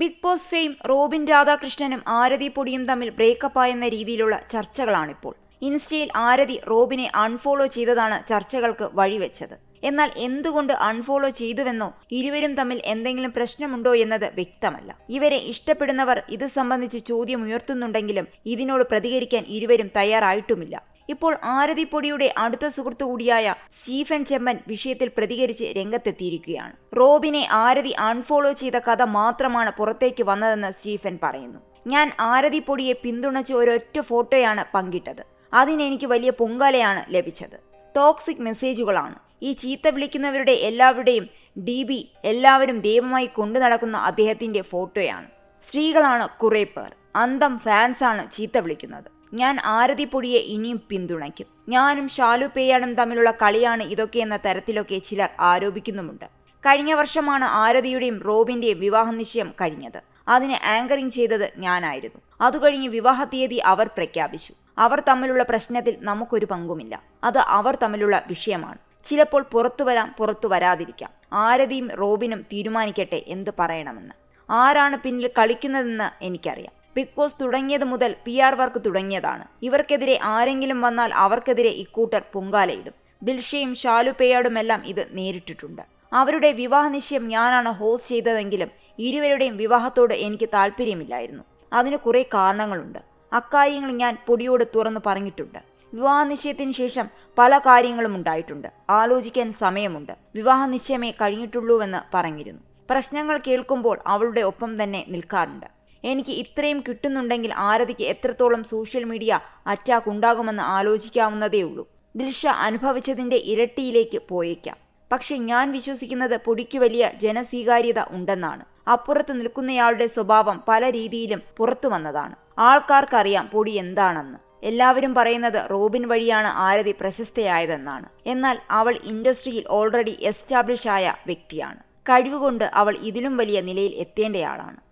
Big Boss fame Robin രാധാകൃഷ്ണനും ആരതി പൊടിയും തമ്മിൽ ബ്രേക്കപ്പായെന്ന രീതിയിലുള്ള ചർച്ചകളാണിപ്പോൾ. ഇൻസ്റ്റയിൽ ആരതി റോബിനെ അൺഫോളോ ചെയ്തതാണ് ചർച്ചകൾക്ക് വഴിവെച്ചത്. എന്നാൽ എന്തുകൊണ്ട് അൺഫോളോ ചെയ്തുവെന്നോ ഇരുവരും തമ്മിൽ എന്തെങ്കിലും പ്രശ്നമുണ്ടോ എന്നത് വ്യക്തമല്ല. ഇവരെ ഇഷ്ടപ്പെടുന്നവർ ഇത് സംബന്ധിച്ച് ചോദ്യം ഉയർത്തുന്നുണ്ടെങ്കിലും ഇതിനോട് പ്രതികരിക്കാൻ ഇരുവരും തയ്യാറായിട്ടുമില്ല. ഇപ്പോൾ ആരതിപ്പൊടിയുടെ അടുത്ത സുഹൃത്തു കൂടിയായ സ്റ്റീഫൻ ചെമ്മൻ വിഷയത്തിൽ പ്രതികരിച്ച് രംഗത്തെത്തിയിരിക്കുകയാണ്. റോബിനെ ആരതി അൺഫോളോ ചെയ്ത കഥ മാത്രമാണ് പുറത്തേക്ക് വന്നതെന്ന് സ്റ്റീഫൻ പറയുന്നു. ഞാൻ ആരതിപ്പൊടിയെ പിന്തുണച്ച് ഒരൊറ്റ ഫോട്ടോയാണ് പങ്കിട്ടത്. അതിനെനിക്ക് വലിയ പൊങ്കാലയാണ് ലഭിച്ചത്. ടോക്സിക് മെസ്സേജുകളാണ്. ഈ ചീത്ത വിളിക്കുന്നവരുടെ എല്ലാവരുടെയും ഡി ബി എല്ലാവരും ദൈവമായി കൊണ്ടു നടക്കുന്ന അദ്ദേഹത്തിന്റെ ഫോട്ടോയാണ്. സ്ത്രീകളാണ് കുറേ പേർ. അന്തം ഫാൻസാണ് ചീത്ത വിളിക്കുന്നത്. ഞാൻ ആരതിപ്പൊടിയെ ഇനിയും പിന്തുണയ്ക്കും. ഞാനും ഷാലു പേയാനും തമ്മിലുള്ള കളിയാണ് ഇതൊക്കെ എന്ന തരത്തിലൊക്കെ ചിലർ ആരോപിക്കുന്നുമുണ്ട്. കഴിഞ്ഞ വർഷമാണ് ആരതിയുടെയും റോബിന്റെയും വിവാഹ നിശ്ചയം കഴിഞ്ഞത്. അതിന് ആങ്കറിംഗ് ചെയ്തത് ഞാനായിരുന്നു. അതുകഴിഞ്ഞ് വിവാഹ തീയതി അവർ പ്രഖ്യാപിച്ചു. അവർ തമ്മിലുള്ള പ്രശ്നത്തിൽ നമുക്കൊരു പങ്കുമില്ല. അത് അവർ തമ്മിലുള്ള വിഷയമാണ്. ചിലപ്പോൾ പുറത്തു വരാം പുറത്തു വരാതിരിക്കാം. ആരതിയും റോബിനും തീരുമാനിക്കട്ടെ എന്ത് പറയണമെന്ന്. ആരാണ് പിന്നിൽ കളിക്കുന്നതെന്ന് എനിക്കറിയാം. ബിഗ് ബോസ് തുടങ്ങിയത് മുതൽ പി ആർ വർക്ക് തുടങ്ങിയതാണ്. ഇവർക്കെതിരെ ആരെങ്കിലും വന്നാൽ അവർക്കെതിരെ ഇക്കൂട്ടർ പൊങ്കാലയിടും. ദിൽഷയും ഷാലു പേയാടുമെല്ലാം ഇത് നേരിട്ടിട്ടുണ്ട്. അവരുടെ വിവാഹ നിശ്ചയം ഞാനാണ് ഹോസ്റ്റ് ചെയ്തതെങ്കിലും ഇരുവരുടെയും വിവാഹത്തോട് എനിക്ക് താല്പര്യമില്ലായിരുന്നു അതിന് കുറേ കാരണങ്ങളുണ്ട്. അക്കാര്യങ്ങൾ ഞാൻ പൊടിയോട് തുറന്നു പറഞ്ഞിട്ടുണ്ട്. വിവാഹ നിശ്ചയത്തിന് ശേഷം പല കാര്യങ്ങളും ഉണ്ടായിട്ടുണ്ട്. ആലോചിക്കാൻ സമയമുണ്ട്. വിവാഹ നിശ്ചയമേ കഴിഞ്ഞിട്ടുള്ളൂവെന്ന് പറഞ്ഞിരുന്നു. പ്രശ്നങ്ങൾ കേൾക്കുമ്പോൾ അവളുടെ ഒപ്പം തന്നെ നിൽക്കാറുണ്ട്. എനിക്ക് ഇത്രയും കിട്ടുന്നുണ്ടെങ്കിൽ ആരതിക്ക് എത്രത്തോളം സോഷ്യൽ മീഡിയ അറ്റാക്ക് ഉണ്ടാകുമെന്ന് ആലോചിക്കാവുന്നതേ ഉള്ളൂ. ദിൽഷ അനുഭവിച്ചതിന്റെ ഇരട്ടിയിലേക്ക് പോയേക്കാം. പക്ഷെ ഞാൻ വിശ്വസിക്കുന്നത് പൊടിക്ക് വലിയ ജനസ്വീകാര്യത ഉണ്ടെന്നാണ്. അപ്പുറത്ത് നിൽക്കുന്നയാളുടെ സ്വഭാവം പല രീതിയിലും പുറത്തു വന്നതാണ്. ആൾക്കാർക്കറിയാം പൊടി എന്താണെന്ന്. എല്ലാവരും പറയുന്നത് റോബിൻ വഴിയാണ് ആരതി പ്രശസ്തയായതെന്നാണ്. എന്നാൽ അവൾ ഇൻഡസ്ട്രിയിൽ ഓൾറെഡി എസ്റ്റാബ്ലിഷ് ആയ വ്യക്തിയാണ്. കഴിവുകൊണ്ട് അവൾ ഇതിലും വലിയ നിലയിൽ എത്തേണ്ടയാളാണ്